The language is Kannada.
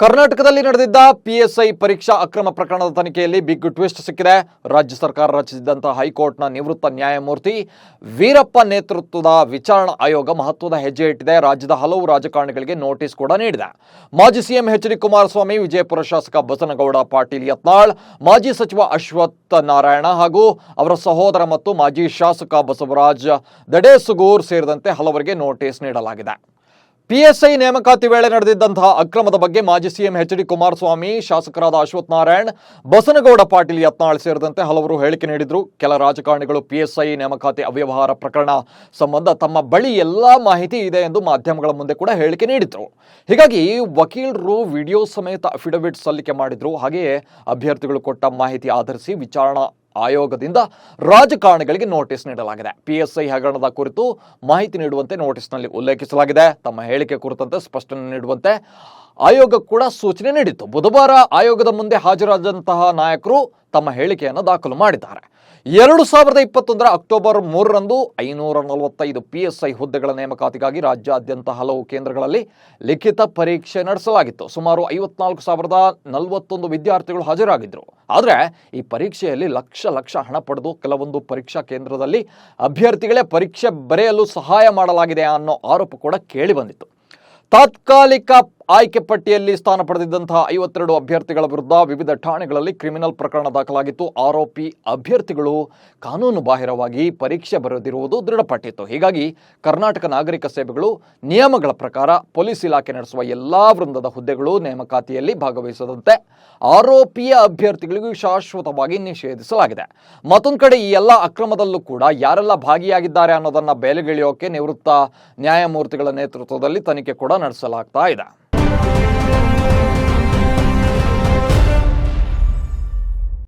ಕರ್ನಾಟಕದಲ್ಲಿ ನಡೆದಿದ್ದ ಪಿಎಸ್ಐ ಪರೀಕ್ಷಾ ಅಕ್ರಮ ಪ್ರಕರಣದ ತನಿಖೆಯಲ್ಲಿ ಬಿಗ್ ಟ್ವಿಸ್ಟ್ ಸಿಕ್ಕಿದೆ. ರಾಜ್ಯ ಸರ್ಕಾರ ರಚಿಸಿದ್ದಂತಹ ಹೈಕೋರ್ಟ್ನ ನಿವೃತ್ತ ನ್ಯಾಯಮೂರ್ತಿ ವೀರಪ್ಪ ನೇತೃತ್ವದ ವಿಚಾರಣಾ ಆಯೋಗ ಮಹತ್ವದ ಹೆಜ್ಜೆ ಇಟ್ಟಿದೆ. ರಾಜ್ಯದ ಹಲವು ರಾಜಕಾರಣಿಗಳಿಗೆ ನೋಟಿಸ್ ಕೂಡ ನೀಡಿದೆ. ಮಾಜಿ CM H D Kumaraswamy, Vijayapura ಶಾಸಕ ಬಸನಗೌಡ, ಪಾಟೀಲ್ ಯತ್ನಾಳ್, ಮಾಜಿ ಸಚಿವ ಅಶ್ವತ್ಥ ನಾರಾಯಣ ಹಾಗೂ ಅವರ ಸಹೋದರ ಮತ್ತು ಮಾಜಿ ಶಾಸಕ ಬಸವರಾಜ್ ದಡೇಸುಗೂರ್ ಸೇರಿದಂತೆ ಹಲವರಿಗೆ ನೋಟಿಸ್ ನೀಡಲಾಗಿದೆ. ಪಿಎಸ್ಐ ನೇಮಕಾತಿ ವೇಳೆ ನಡೆದಿದ್ದಂತಹ ಅಕ್ರಮದ ಬಗ್ಗೆ ಮಾಜಿ ಸಿಎಂ ಎಚ್ ಡಿ ಕುಮಾರಸ್ವಾಮಿ, ಶಾಸಕರಾದ ಅಶ್ವಥ್ ನಾರಾಯಣ್, ಬಸನಗೌಡ ಪಾಟೀಲ್ ಯತ್ನಾಳ್ ಸೇರಿದಂತೆ ಹಲವರು ಹೇಳಿಕೆ ನೀಡಿದ್ರು. ಕೆಲ ರಾಜಕಾರಣಿಗಳು ಪಿಎಸ್ಐ ನೇಮಕಾತಿ ಅವ್ಯವಹಾರ ಪ್ರಕರಣ ಸಂಬಂಧ ತಮ್ಮ ಬಳಿ ಎಲ್ಲಾ ಮಾಹಿತಿ ಇದೆ ಎಂದು ಮಾಧ್ಯಮಗಳ ಮುಂದೆ ಕೂಡ ಹೇಳಿಕೆ ನೀಡಿದ್ರು. ಹೀಗಾಗಿ ವಕೀಲರು ವಿಡಿಯೋ ಸಮೇತ ಅಫಿಡವಿಟ್ ಸಲ್ಲಿಕೆ ಮಾಡಿದ್ರು. ಹಾಗೆಯೇ ಅಭ್ಯರ್ಥಿಗಳು ಕೊಟ್ಟ ಮಾಹಿತಿ ಆಧರಿಸಿ ವಿಚಾರಣಾ ಆಯೋಗದಿಂದ ರಾಜಕಾರಣಿಗಳಿಗೆ ನೋಟಿಸ್ ನೀಡಲಾಗಿದೆ. ಪಿಎಸ್ಐ ಹಗರಣದ ಕುರಿತು ಮಾಹಿತಿ ನೀಡುವಂತೆ ನೋಟಿಸ್ನಲ್ಲಿ ಉಲ್ಲೇಖಿಸಲಾಗಿದೆ. ತಮ್ಮ ಹೇಳಿಕೆ ಕುರಿತಂತೆ ಸ್ಪಷ್ಟನೆ ನೀಡುವಂತೆ ಆಯೋಗ ಕೂಡ ಸೂಚನೆ ನೀಡಿತ್ತು. ಬುಧವಾರ ಆಯೋಗದ ಮುಂದೆ ಹಾಜರಾದಂತಹ ನಾಯಕರು ತಮ್ಮ ಹೇಳಿಕೆಯನ್ನು ದಾಖಲು ಮಾಡಿದ್ದಾರೆ. ಎರಡು ಸಾವಿರದ ಇಪ್ಪತ್ತೊಂದರ ಅಕ್ಟೋಬರ್ ಮೂರರಂದು ಐನೂರ ನಲವತ್ತೈದು ಪಿಎಸ್ಐ ಹುದ್ದೆಗಳ ನೇಮಕಾತಿಗಾಗಿ ರಾಜ್ಯಾದ್ಯಂತ ಹಲವು ಕೇಂದ್ರಗಳಲ್ಲಿ ಲಿಖಿತ ಪರೀಕ್ಷೆ ನಡೆಸಲಾಗಿತ್ತು. ಸುಮಾರು ಐವತ್ನಾಲ್ಕು ಸಾವಿರದ ನಲವತ್ತೊಂದು ವಿದ್ಯಾರ್ಥಿಗಳು ಹಾಜರಾಗಿದ್ದರು. ಆದರೆ ಈ ಪರೀಕ್ಷೆಯಲ್ಲಿ ಲಕ್ಷ ಲಕ್ಷ ಹಣ ಪಡೆದು ಕೆಲವೊಂದು ಪರೀಕ್ಷಾ ಕೇಂದ್ರದಲ್ಲಿ ಅಭ್ಯರ್ಥಿಗಳೇ ಪರೀಕ್ಷೆ ಬರೆಯಲು ಸಹಾಯ ಮಾಡಲಾಗಿದೆ ಅನ್ನೋ ಆರೋಪ ಕೂಡ ಕೇಳಿಬಂದಿತ್ತು ತಾತ್ಕಾಲಿಕ ಆಯ್ಕೆ ಪಟ್ಟಿಯಲ್ಲಿ ಸ್ಥಾನ ಪಡೆದಿದ್ದಂತಹ ಐವತ್ತೆರಡು ಅಭ್ಯರ್ಥಿಗಳ ವಿರುದ್ಧ ವಿವಿಧ ಠಾಣೆಗಳಲ್ಲಿ ಕ್ರಿಮಿನಲ್ ಪ್ರಕರಣ ದಾಖಲಾಗಿತ್ತು. ಆರೋಪಿ ಅಭ್ಯರ್ಥಿಗಳು ಕಾನೂನು ಬಾಹಿರವಾಗಿ ಪರೀಕ್ಷೆ ಬರೆದಿರುವುದು ದೃಢಪಟ್ಟಿತ್ತು. ಹೀಗಾಗಿ ಕರ್ನಾಟಕ ನಾಗರಿಕ ಸೇವೆಗಳು ನಿಯಮಗಳ ಪ್ರಕಾರ ಪೊಲೀಸ್ ಇಲಾಖೆ ನಡೆಸುವ ಎಲ್ಲಾ ವೃಂದದ ಹುದ್ದೆಗಳು ನೇಮಕಾತಿಯಲ್ಲಿ ಭಾಗವಹಿಸದಂತೆ ಆರೋಪಿಯ ಅಭ್ಯರ್ಥಿಗಳಿಗೂ ಶಾಶ್ವತವಾಗಿ ನಿಷೇಧಿಸಲಾಗಿದೆ. ಮತ್ತೊಂದು ಕಡೆ ಈ ಎಲ್ಲ ಅಕ್ರಮದಲ್ಲೂ ಕೂಡ ಯಾರೆಲ್ಲ ಭಾಗಿಯಾಗಿದ್ದಾರೆ ಅನ್ನೋದನ್ನ ಬೆಲೆಗಿಳಿಯೋಕೆ ನಿವೃತ್ತ ನ್ಯಾಯಮೂರ್ತಿಗಳ ನೇತೃತ್ವದಲ್ಲಿ ತನಿಖೆ ಕೂಡ ನಡೆಸಲಾಗ್ತಾ ಇದೆ. Thank you.